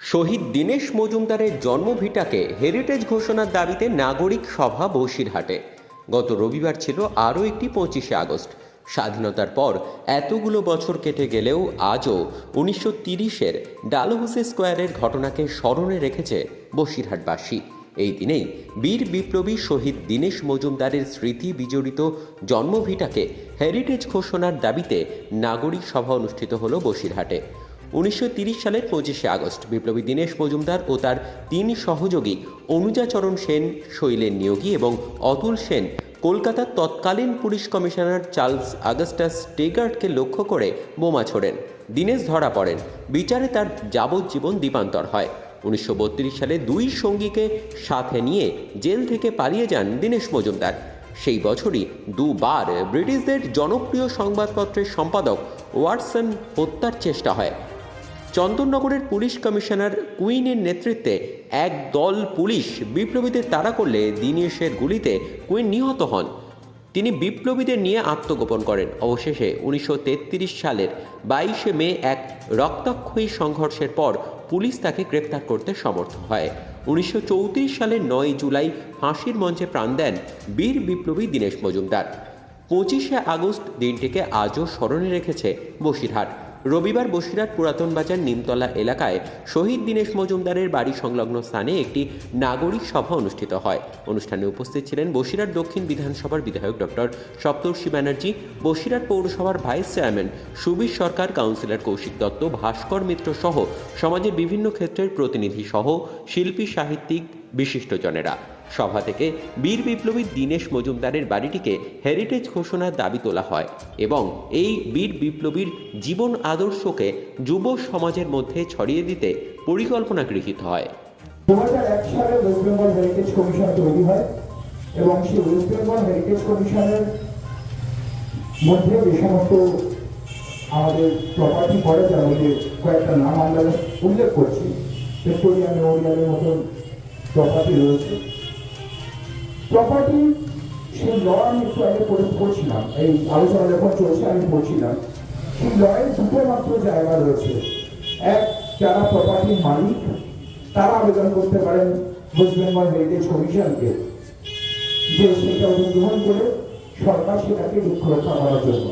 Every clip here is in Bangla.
শহীদ দীনেশ মজুমদারের জন্মভিটাকে হেরিটেজ ঘোষণার দাবিতে নাগরিক সভা বসিরহাটে। গত রবিবার ছিল আরও একটি পঁচিশে আগস্ট। স্বাধীনতার পর এতগুলো বছর কেটে গেলেও আজও উনিশশো তিরিশের ডালহৌসি স্কোয়ারের ঘটনাকে স্মরণে রেখেছে বসিরহাটবাসী। এই দিনেই বীর বিপ্লবী শহীদ দীনেশ মজুমদারের স্মৃতি বিজড়িত জন্মভিটাকে হেরিটেজ ঘোষণার দাবিতে নাগরিক সভা অনুষ্ঠিত হলো বসিরহাটে। উনিশশো সালের পঁচিশে আগস্ট। বিপ্লবী দীনেশ মজুমদার ও তার তিন সহযোগী অনুজাচরণ সেন, শৈলেন নিয়োগী এবং অতুল সেন কলকাতার তৎকালীন পুলিশ কমিশনার চার্লস আগস্টাস টেগার্টকে লক্ষ্য করে বোমা ছোড়েন। দীনেশ ধরা পড়েন। বিচারে তার যাবজ্জীবন দ্বীপান্তর হয়। উনিশশো বত্রিশ সালে দুই সঙ্গীকে সাথে নিয়ে জেল থেকে পালিয়ে যান দীনেশ মজুমদার। সেই বছরই দুবার ব্রিটিশদের জনপ্রিয় সংবাদপত্রের সম্পাদক ওয়াটসন হত্যার চেষ্টা হয়। চন্দননগরের পুলিশ কমিশনার কুইনের নেতৃত্বে এক দল পুলিশ বিপ্লবীদের তাড়া করলে দিনেশের গুলিতে কুইন নিহত হন। তিনি বিপ্লবীদের নিয়ে আত্মগোপন করেন। অবশেষে উনিশশো তেত্রিশ সালের বাইশে মে এক রক্তাক্ষয়ী সংঘর্ষের পর পুলিশ তাকে গ্রেপ্তার করতে সমর্থ হয়। উনিশশো চৌত্রিশ সালের নয় জুলাই ফাঁসির মঞ্চে প্রাণ দেন বীর বিপ্লবী দীনেশ মজুমদার। পঁচিশে আগস্ট দিনটিকে আজও স্মরণে রেখেছে বসিরহাট। রবিবার বসিরহাট পুরাতন বাজার নিমতলা এলাকায় শহীদ দীনেশ মজুমদারের বাড়ি সংলগ্ন স্থানে একটি নাগরিক সভা অনুষ্ঠিত হয়। অনুষ্ঠানে উপস্থিত ছিলেন বসিরহাট দক্ষিণ বিধানসভার বিধায়ক ডক্টর সপ্তর্ষি ব্যানার্জি, বসিরহাট পৌরসভার vice chairman Subir Sarkar, councillor Kaushik Dutta, Bhaskar Mitra সহ সমাজের বিভিন্ন ক্ষেত্রের প্রতিনিধি সহ শিল্পী, সাহিত্যিক বিশিষ্টজনেরা। সভা থেকে বীর বিপ্লবী দীনেশ মজুমদারের বাড়িটিকে হেরিটেজ ঘোষণার দাবি তোলা হয় এবং এই বীর বিপ্লবীর জীবন আদর্শকে যুব সমাজের মধ্যে ছড়িয়ে দিতে পরিকল্পনা গৃহীত হয়। দু হাজার এক সালে ওয়েস্ট বেঙ্গল হেরিটেজ কমিশন তৈরি হয় এবং সেই ওয়েস্ট বেঙ্গল হেরিটেজ কমিশনের মধ্যে যে সমস্ত আমাদের প্রপার্টি পড়ে যার মধ্যে কয়েকটা নাম আমরা উল্লেখ করছি। মেমোরিয়ালের মতন প্রপার্টি রয়েছে। প্রপার্টি সেই ল আমি একটু আগে পড়ে পড়ছিলাম। এই আলোচনা যখন চলছে, আমি পড়ছিলাম, সেই লয়ের দুটো মাত্র জায়গা রয়েছে। এক, যারা প্রপার্টির মালিক, তারা আবেদন করতে পারেন ওয়েস্ট বেঙ্গল হেরিটেজ কমিশনকে যে সেটা অধিগ্রহণ করে সরকার সেটাকে রক্ষা করার জন্য।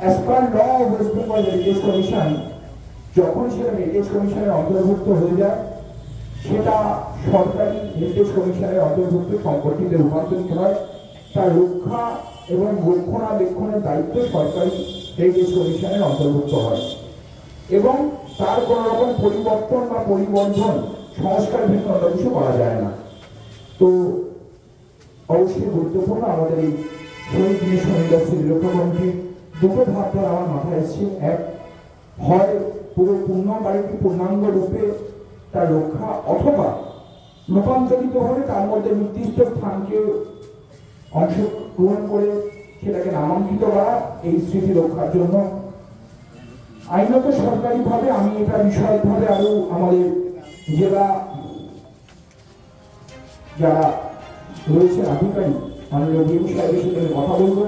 As per law West Bengal heritage commission যখন সেটা হেরিটেজ কমিশনের অন্তর্ভুক্ত হয়ে যায় সেটা সরকারি হেরিটেজ কমিশনের অন্তর্ভুক্ত সম্পত্তিতে রূপান্তরিত হয়। তার রক্ষা এবং রক্ষণাবেক্ষণের দায়িত্ব সরকারি হেরিটেজ কমিশনের অন্তর্ভুক্ত হয়। এবং তার কোনো রকম পরিবর্তন বা পরিবর্ধন সংস্কার ভিন্ন অন্য কিছু করা যায় না। তো অবশ্যই গুরুত্বপূর্ণ আমাদের এই শহীদ জিনিস ইন্ডাস্ট্রি রক্ষা দুটো ধাপ আমার মাথায় এসছে। এক, হয় পুরো পূর্ণ বাড়িটি পূর্ণাঙ্গ রূপে তার রক্ষা অথবা রূপান্তরিত হলে তার মধ্যে নির্দিষ্ট স্থানকে অংশগ্রহণ করে সেটাকে নামাঙ্কিত করা এই স্মৃতি রক্ষার জন্য। আইনত সরকারিভাবে আমি এটা বিষয়ভাবে আরও আমাদের জেলা যারা রয়েছে আধিকারিক, মাননীয় ডিএম সাহেবের সাথে কথা বলব।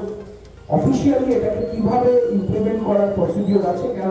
অফিসিয়ালি এটাকে কীভাবে ইমপ্লিমেন্ট করার প্রসিডিওর আছে কেন